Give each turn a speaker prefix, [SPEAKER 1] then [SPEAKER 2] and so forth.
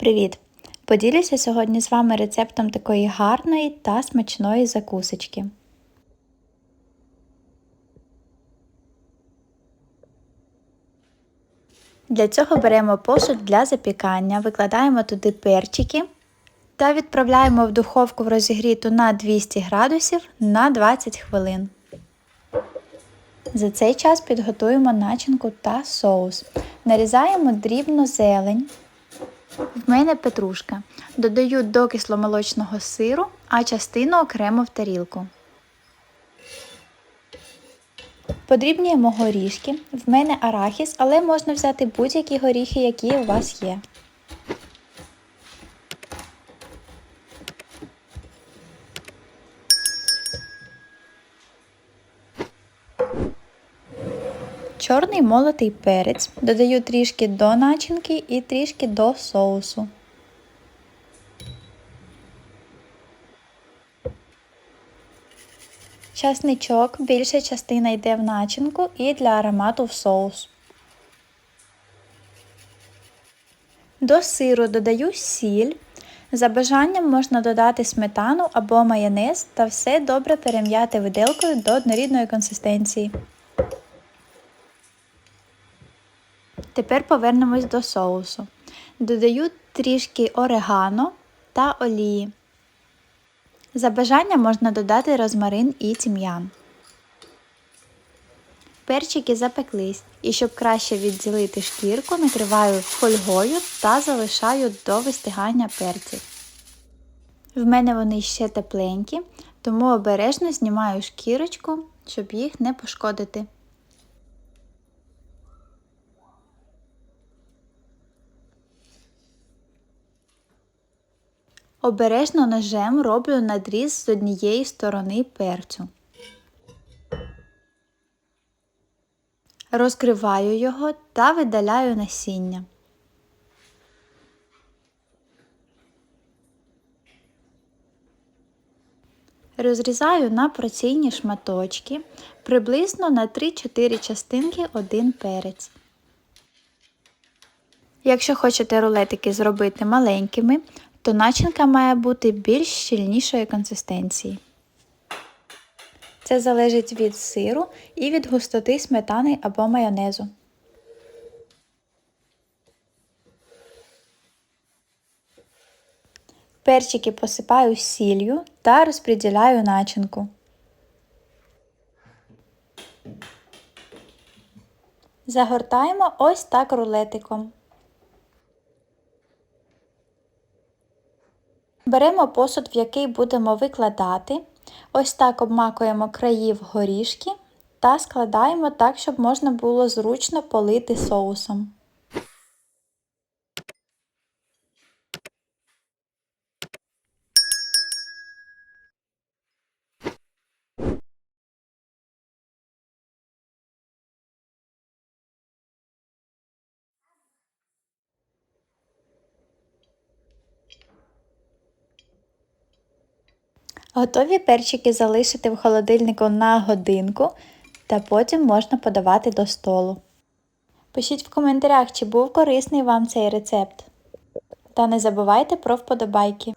[SPEAKER 1] Привіт! Поділюся сьогодні з вами рецептом такої гарної та смачної закусочки. Для цього беремо посуд для запікання, викладаємо туди перчики та відправляємо в духовку в розігріту на 200 градусів на 20 хвилин. За цей час підготуємо начинку та соус. Нарізаємо дрібно зелень. В мене петрушка. Додаю до кисломолочного сиру, а частину окремо в тарілку. Подрібнюємо горішки. В мене арахіс, але можна взяти будь-які горіхи, які у вас є. Чорний молотий перець. Додаю трішки до начинки і трішки до соусу. Часничок, більша частина йде в начинку і для аромату в соус. До сиру додаю сіль. За бажанням можна додати сметану або майонез та все добре перем'яти виделкою до однорідної консистенції. Тепер повернемось до соусу. Додаю трішки орегано та олії. За бажанням можна додати розмарин і тім'ян. Перчики запеклись, і щоб краще відділити шкірку, накриваю фольгою та залишаю до вистигання перців. В мене вони ще тепленькі, тому обережно знімаю шкірочку, щоб їх не пошкодити. Обережно ножем роблю надріз з однієї сторони перцю. Розкриваю його та видаляю насіння. Розрізаю на порційні шматочки приблизно на 3-4 частинки один перець. Якщо хочете рулетики зробити маленькими, то начинка має бути більш щільнішої консистенції. Це залежить від сиру і від густоти сметани або майонезу. Перчики посипаю сіллю та розподіляю начинку. Загортаємо ось так рулетиком. Беремо посуд, в який будемо викладати. Ось так обмакуємо краї в горішки та складаємо так, щоб можна було зручно полити соусом. Готові перчики залишити в холодильнику на годинку та потім можна подавати до столу. Пишіть в коментарях, чи був корисний вам цей рецепт. Та не забувайте про вподобайки.